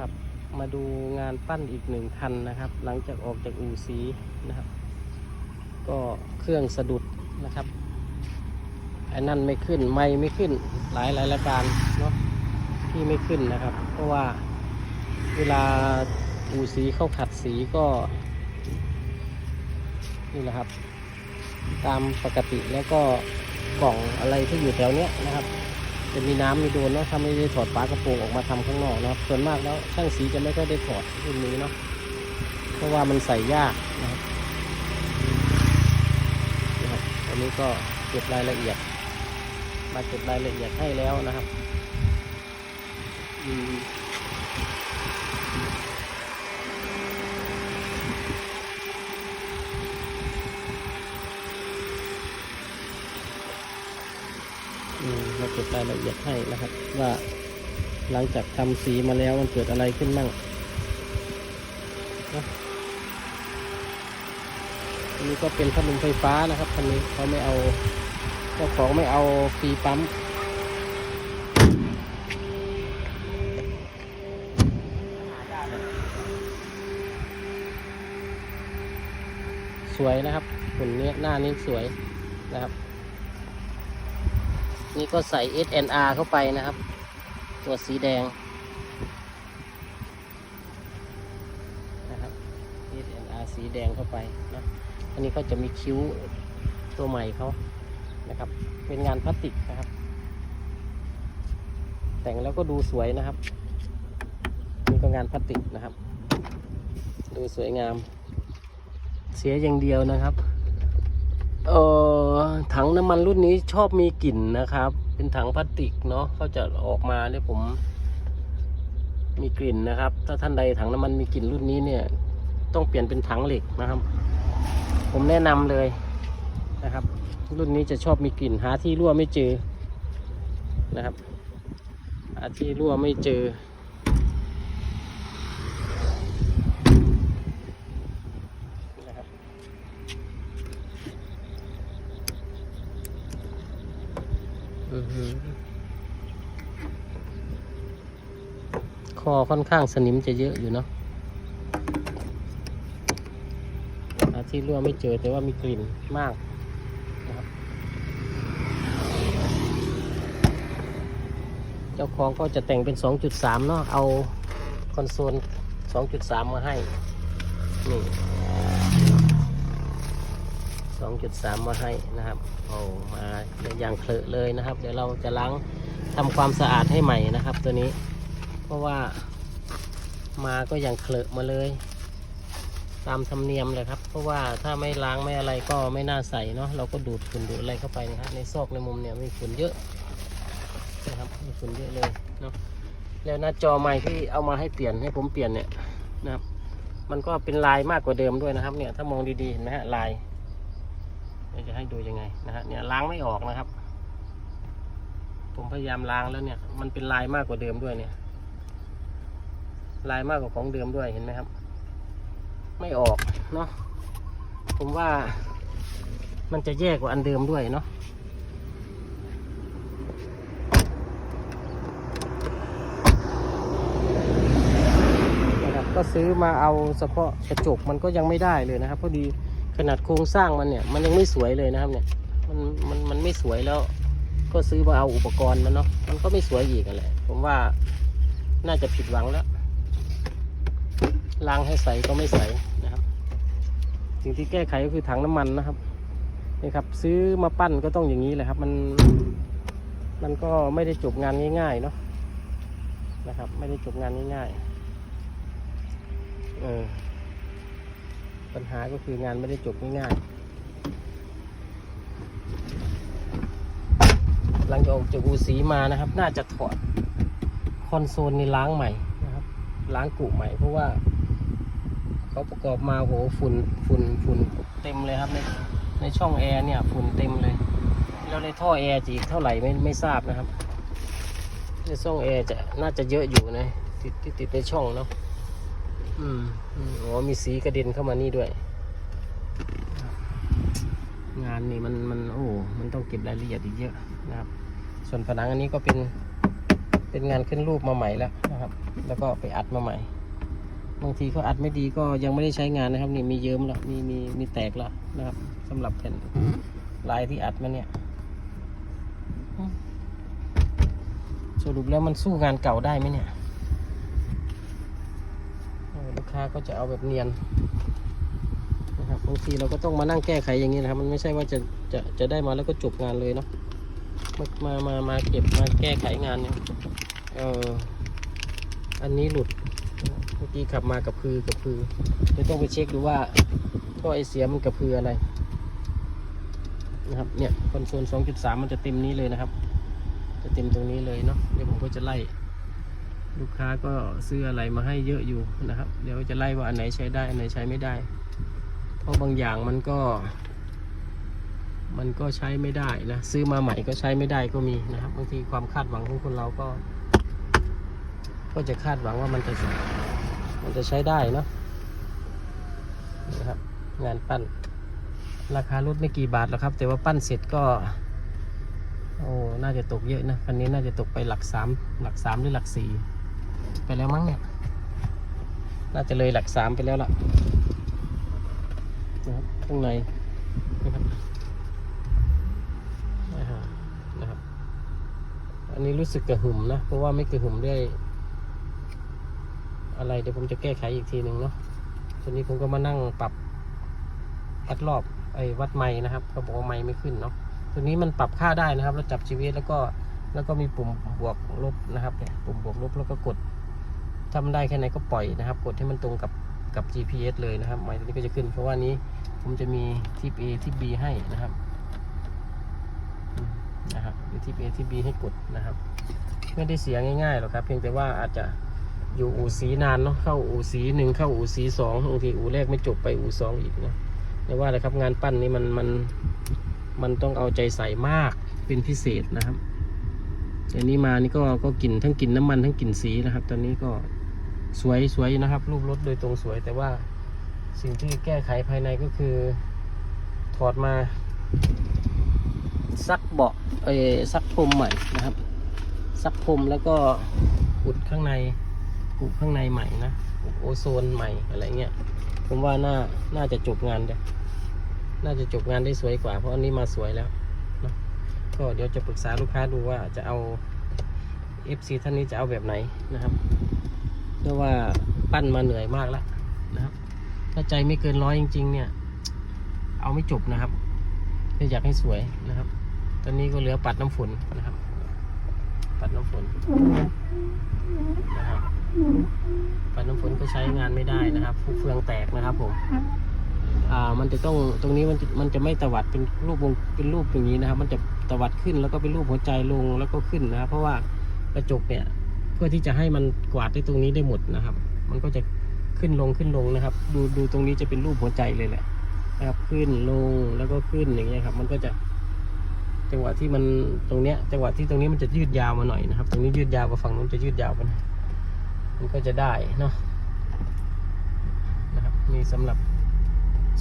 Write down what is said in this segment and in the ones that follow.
ครับ มาดูงานปั้นอีกหนึ่งคันนะครับ หลังจากออกจากอู่สีนะครับ ก็เครื่องสะดุดนะครับไอ้นั่นไม่ขึ้นไม่ไม่ขึ้นหลายหลายรายการเนาะที่ไม่ขึ้นนะครับ เพราะว่าเวลาอู่สีเข้าขัดสีก็นี่นะครับ ตามปกติแล้วก็กล่องอะไรที่อยู่แถวเนี้ยนะครับ จะมีน้ำมีโดนเนาะถ้าไม่ได้ถอดฝากระโปรงออกมาทำข้างนอกนะครับส่วนมากแล้วช่างสีจะไม่ค่อยได้ถอดรุ่นนี้เนาะเพราะว่ามันใส่ยากนะครับอันนี้ก็เก็บรายละเอียด มาเก็บรายละเอียดให้แล้วนะครับ อืมอืมมาเก็บราย ละเอียดให้นะครับ ว่าหลังจากทำสีมาแล้วมันเกิดอะไรขึ้นบ้างนะอันนี้ก็เป็นพัดลมไฟฟ้านะครับคันนี้เขาไม่เอาเจ้าของไม่เอาฟรีปั๊มสวยนะครับหุ่นเนี้ยหน้านี้สวยนะครับ นี่ก็ใส่ SNR เข้าไปนะครับ ตัวสีแดงนะครับ SNR สีแดงเข้าไปนะอันนี้ก็จะมีคิ้วตัวใหม่เขานะครับ เป็นงานพลาสติกนะครับ แต่งแล้วก็ดูสวยนะครับ นี่ก็งานพลาสติกนะครับ ดูสวยงาม เสียอย่างเดียวนะครับ เออถังน้ำมันรุ่นนี้ชอบมีกลิ่นนะครับ เป็นถังพลาสติกเนาะเขาจะออกมาเนี่ยผม มีกลิ่นนะครับ ถ้าท่านใดถังน้ำมันมีกลิ่นรุ่นนี้เนี่ย ต้องเปลี่ยนเป็นถังเหล็กนะครับ ผมแนะนำเลยนะครับ รุ่นนี้จะชอบมีกลิ่นหาที่รั่วไม่เจอนะครับหาที่รั่วไม่เจอ นะครับ อือหือ คอค่อนข้างสนิมจะเยอะอยู่เนาะาที่รั่วไม่เจอแต่ว่ามีกลิ่นมากนะครับเจ้าของก็จะแต่งเป็น 2.3 เนาะเอาคอนโซล 2.3 มาให้ นี่ 2.3 มาให้นะครับโอ้มาอย่างเคลอะเลยนะครับ เดี๋ยวเราจะล้างทำความสะอาดให้ใหม่นะครับ ตัวนี้ เพราะว่ามาก็อย่างเคลอะมาเลย ตามธรรมเนียมเลยครับ เพราะว่าถ้าไม่ล้างไม่อะไรก็ไม่น่าใส่เนาะเราก็ดูดฝุ่นดูดอะไรเข้าไปนะครับในซอกในมุมเนี่ยมีฝุ่นเยอะนะครับมีฝุ่นเยอะเลยเนาะแล้วหน้าจอใหม่ที่เอามาให้เปลี่ยนให้ผมเปลี่ยนเนี่ยนะครับมันก็เป็นลายมากกว่าเดิมด้วยนะครับเนี่ยถ้ามองดีๆเห็นไหมฮะลาย จะให้ดูยังไงนะฮะเนี่ยล้างไม่ออกนะครับ ผมพยายามล้างแล้วเนี่ย มันเป็นลายมากกว่าเดิมด้วยเนี่ย ลายมากกว่าของเดิมด้วยเห็นไหมครับ ไม่ออกเนาะผมว่า มันจะแย่กว่าอันเดิมด้วยเนาะนะครับก็ซื้อมาเอาเฉพาะกระจกมันก็ยังไม่ได้เลยนะครับพอดี ขนาดโครงสร้างมันเนี่ย มันยังไม่สวยเลยนะครับเนี่ย มันมันมันไม่สวยแล้ว ก็ซื้อมาเอาอุปกรณ์มันเนาะมันก็ไม่สวยอีกกันแหละผมว่าน่าจะผิดหวังแล้วล้างให้ใสก็ไม่ใสนะครับ สิ่งที่แก้ไขก็คือถังน้ำมันนะครับนี่ครับ ซื้อมาปั้นก็ต้องอย่างนี้แหละครับ มันมันก็ไม่ได้จบงานง่าย ๆ เนาะนะครับ ไม่ได้จบงานง่ายๆเออ ปัญหาก็คืองานไม่ได้จบง่ายๆหลังจากออกจากอูสีมานะครับ น่าจะถอดคอนโซลในล้างใหม่นะครับ ล้างกุใหม่เพราะว่า เขาประกอบมาโหฝุ่นฝุ่นฝุ่นเต็มเลยครับในในช่องแอร์เนี่ยฝุ่นเต็มเลยแล้วในท่อแอร์จะอีกเท่าไหร่ไม่ไม่ทราบนะครับในช่องแอร์จะน่าจะเยอะอยู่นะติดที่ติดในช่องเนาะ อืมอ๋อมีสีกระเด็นเข้ามานี่ด้วย งานนี่มันมันโอ้มันต้องเก็บรายละเอียดอีกเยอะนะครับ ส่วนผนังอันนี้ก็เป็นเป็นงานขึ้นรูปมาใหม่แล้วนะครับ แล้วก็ไปอัดมาใหม่บางทีเขาอัดไม่ดีก็ยังไม่ได้ใช้งานนะครับ นี่มีเยิ้มแล้วมีมีมีแตกแล้วนะครับสำหรับแผ่นลายที่อัดมาเนี่ยสรุปแล้วมันสู้งานเก่าได้ไหมเนี่ย ค้าก็จะเอาแบบเนียนนะครับบางทีเราก็ต้องมานั่งแก้ไขอย่างนี้นะครับ มันไม่ใช่ว่าจะจะจะได้มาแล้วก็จบงานเลยเนาะมามามามาเก็บมาแก้ไขงานเนี่ยเอออันนี้หลุดเมื่อกี้ขับมากับพือกับพือเดี๋ยวต้องไปเช็คดูว่าท่อไอเสียมันกับพืออะไรนะครับเนี่ยคอนโซล2.3 มันจะเต็มนี้เลยนะครับ จะเต็มตรงนี้เลยเนาะเดี๋ยวผมก็จะไล่ ลูกค้าก็ซื้ออะไรมาให้เยอะอยู่นะครับ เดี๋ยวจะไล่ว่าอันไหนใช้ได้อันไหนใช้ไม่ได้ เพราะบางอย่างมันก็ มันก็ใช้ไม่ได้นะ ซื้อมาใหม่ก็ใช้ไม่ได้ก็มีนะครับบางทีความคาดหวังของคนเราก็ ก็จะคาดหวังว่ามันจะมันจะใช้ได้เนาะนะครับ งานปั้น ราคารถไม่กี่บาทหรอกครับ แต่ว่าปั้นเสร็จก็โอ้ น่าจะตกเยอะนะ คันนี้น่าจะตกไปหลักสามหลักสามหรือหลักสี่ ไปแล้วมั้งเนี่ย น่าจะเลยหลักสามไปแล้วล่ะนะครับข้างในนะครับอ่าฮะนะครับ อันนี้รู้สึกกระหึ่มนะ เพราะว่าไม่กระหึ่มด้วย อะไรเดี๋ยวผมจะแก้ไขอีกทีหนึ่งเนาะทีนี้ผมก็มานั่งปรับวัดรอบไอ้วัดไม้นะครับเขาบอกว่าไม้ไม่ขึ้นเนาะตัวนี้มันปรับค่าได้นะครับ เราจับชีวิตแล้วก็ แล้วก็มีปุ่มบวกลบนะครับเนี่ยปุ่มบวกลบแล้วก็กดทำได้แค่ไหนก็ปล่อยนะครับ กดให้มันตรงกับกับ GPS เลยนะครับไม้ตัวนี้ก็จะขึ้น เพราะว่านี้ผมจะมีทิป A ทิป B ให้นะครับนะครับมีทิป A ทิป B ให้กดนะครับ ไม่ได้เสียง่ายๆหรอกครับ เพียงแต่ว่าอาจจะอยู่อู่สีนานเนาะเข้าอู่สีหนึ่งเข้าอู่สีสองบางทีอู่แรกไม่จบไปอู่สองอีกนะแต่ว่าอะไรครับงานปั้นนี่มันมันมันต้องเอาใจใส่มากเป็นพิเศษนะครับ อันนี้มานี่ก็ก็กลิ่นทั้งกลิ่นน้ำมันทั้งกลิ่นสีนะครับ ตอนนี้ก็สวยสวยนะครับรูปรถโดยตรงสวย แต่ว่าสิ่งที่แก้ไขภายในก็คือ ถอดมา ซักเบาะเอซักพรมใหม่นะครับ ซักพรมแล้วก็อุดข้างในอุดข้างในใหม่นะอุดโอโซนใหม่อะไรเงี้ยผมว่าน่าน่าจะจบงานได้น่าจะจบงานได้สวยกว่า เพราะอันนี้มาสวยแล้ว ก็เดี๋ยวจะปรึกษาลูกค้าดูว่าจะเอา FC ท่านนี้จะเอาแบบไหนนะครับเพราะว่าปั้นมาเหนื่อยมากแล้วนะครับ ถ้าใจไม่เกินร้อยจริง ๆ เนี่ย เอาไม่จบนะครับถ้าอยากให้สวยนะครับ ตอนนี้ก็เหลือปัดน้ำฝนนะครับ ปัดน้ำฝนนะครับปัดน้ำฝนก็ใช้งานไม่ได้นะครับฟูเฟืองแตกนะครับผมอ่ามันจะต้องตรงนี้มันจะมันจะไม่ตวัดเป็นรูปวงเป็นรูปอย่างนี้นะครับ มันจะ ตวัดขึ้นแล้วก็เป็นรูปหัวใจลงแล้วก็ขึ้นนะครับ เพราะว่ากระจกเนี่ยเพื่อที่จะให้มันกวาดได้ตรงนี้ได้หมดนะครับ มันก็จะขึ้นลงขึ้นลงนะครับ ดูดูตรงนี้จะเป็นรูปหัวใจเลยแหละนะครับขึ้นลงแล้วก็ขึ้นอย่างเงี้ยครับ มันก็จะจังหวะที่มันตรงเนี้ยจังหวะที่ตรงนี้มันจะยืดยาวมาหน่อยนะครับ ตรงนี้ยืดยาวกว่าฝั่งนู้นจะยืดยาวไปหน่อยมันก็จะได้เนาะนะครับนี่สำหรับ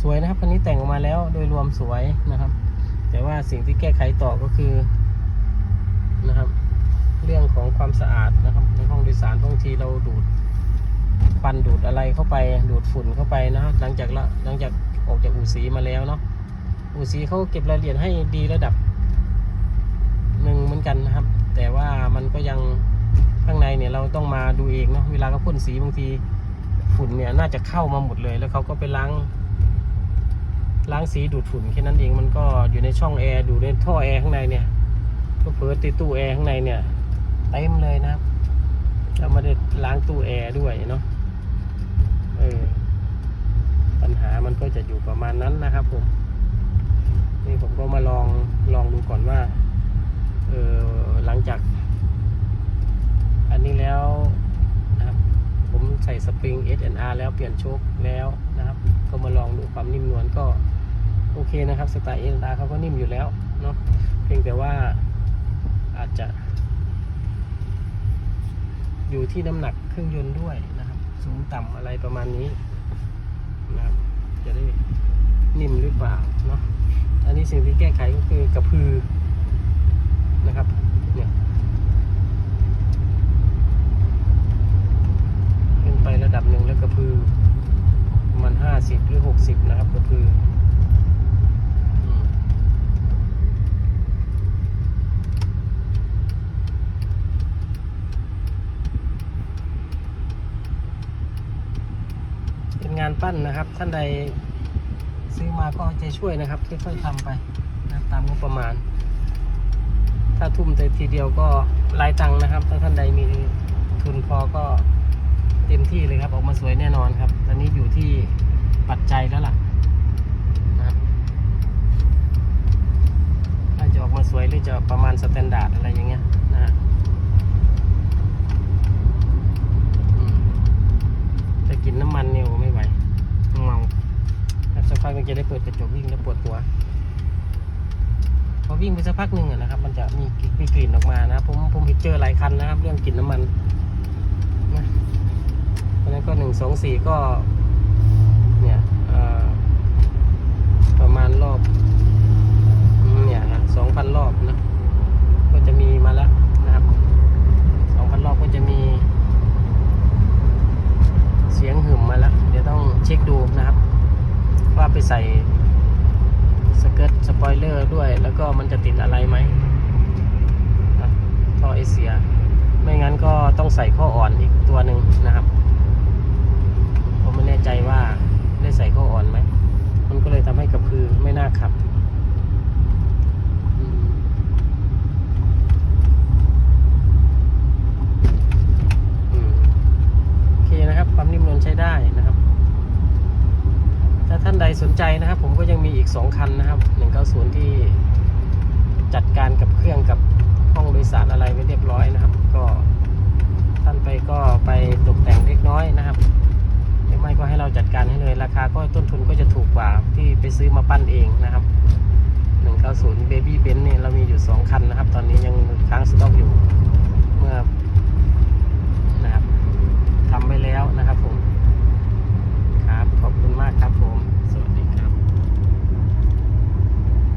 สวยนะครับคันนี้แต่งออกมาแล้วโดยรวมสวยนะครับ แต่ว่าสิ่งที่แก้ไขต่อก็คือนะครับ เรื่องของความสะอาดนะครับ ในห้องโดยสารบางทีเราดูดควันดูดอะไรเข้าไปดูดฝุ่นเข้าไปนะครับหลังจากละหลังจากออกจากอู่สีมาแล้วเนาะอู่สีเขาเก็บรายละเอียดให้ดีระดับหนึ่งเหมือนกันนะครับ แต่ว่ามันก็ยังข้างในเนี่ยเราต้องมาดูเองเนาะเวลาเขาพ่นสีบางทีฝุ่นเนี่ยน่าจะเข้ามาหมดเลย แล้วเขาก็ไปล้าง ล้างสีดูดฝุ่นแค่นั้นเองมันก็อยู่ในช่องแอร์ดูในท่อแอร์ข้างในเนี่ยก็เผลอติดตู้แอร์ข้างในเนี่ยเต็มเลยนะครับเราไม่ได้ล้างตู้แอร์ด้วยเนาะเออปัญหามันก็จะอยู่ประมาณนั้นนะครับ ผม นี่ผมก็มาลองลองดูก่อนว่าเออหลังจาก อันนี้แล้วนะครับ ผมใส่สปริง S&R แล้วเปลี่ยนโชคแล้วนะครับ ก็มาลองดูความนิ่มนวลก็ โอเคนะครับสไตล์เอ็นดาเขาก็นิ่มอยู่แล้วเนาะเพียงแต่ว่าอาจจะ อยู่ที่น้ำหนักเครื่องยนต์ด้วยนะครับ สูงต่ำอะไรประมาณนี้นะครับจะได้นิ่มหรือเปล่าเนาะอันนี้สิ่งที่แก้ไขก็คือกระพือนะครับ เนี่ย งานปั้นนะครับ ท่านใดซื้อมาก็ใจช่วยนะครับค่อยๆทำไปนะตามงบประมาณ ถ้าทุ่มแต่ทีเดียวก็หลายตังนะครับ ถ้าท่านใดมีทุนพอก็เต็มที่เลยครับ ออกมาสวยแน่นอนครับ ตอนนี้อยู่ที่ปัจจัยแล้วล่ะนะครับถ้าจะออกมาสวยหรือจะประมาณสแตนดาร์ดอะไรอย่างเงี้ยนะฮะแต่กินน้ำมันเนี่ยโอ้ไม่ไหวเมาครับสักพัก มันจะได้เปิดกระจกวิ่งแล้วปวดหัว พอวิ่งไปสักพักหนึ่งอะนะครับ มันจะมีมีกลิ่นออกมานะครับ ผมผมเห็นเจอหลายคันนะครับ เรื่องกลิ่นน้ำมันนะเพราะนั้นก็หนึ่งสองสี่ก็ เนี่ยประมาณรอบ เนี่ยนะสองพันรอบนะ ก็จะมีมาแล้วนะครับสองพันรอบก็จะมี เสียงหึมมาแล้ว เดี๋ยวต้องเช็คดูนะครับ ว่าไป ใส่สเกิร์ตสปอยเลอร์ด้วย แล้วก็มันจะติดอะไรไหมท่อไอเสีย ไม่งั้นก็ต้องใส่ข้ออ่อนอีกตัวหนึ่งนะครับ ผมไม่แน่ใจว่าได้ใส่ข้ออ่อนไหม มันก็เลยทำให้กระพือไม่น่าขับ สองคันนะครับหนึ่งเก้าศูนย์ที่จัดการกับเครื่องกับห้องโดยสารอะไรไว้เรียบร้อยนะครับ ก็ท่านไปก็ไปตกแต่งเล็กน้อยนะครับไม่ก็ให้เราจัดการให้เลย ราคาก็ต้นทุนก็จะถูกกว่าที่ไปซื้อมาปั้นเองนะครับ190 Baby b e n เนี่ยเรามีอยู่ 2 คันนะครับ ตอนนี้ยังค้างสต็อกอยู่เมื่อนะครับทำไปแล้วนะครับผม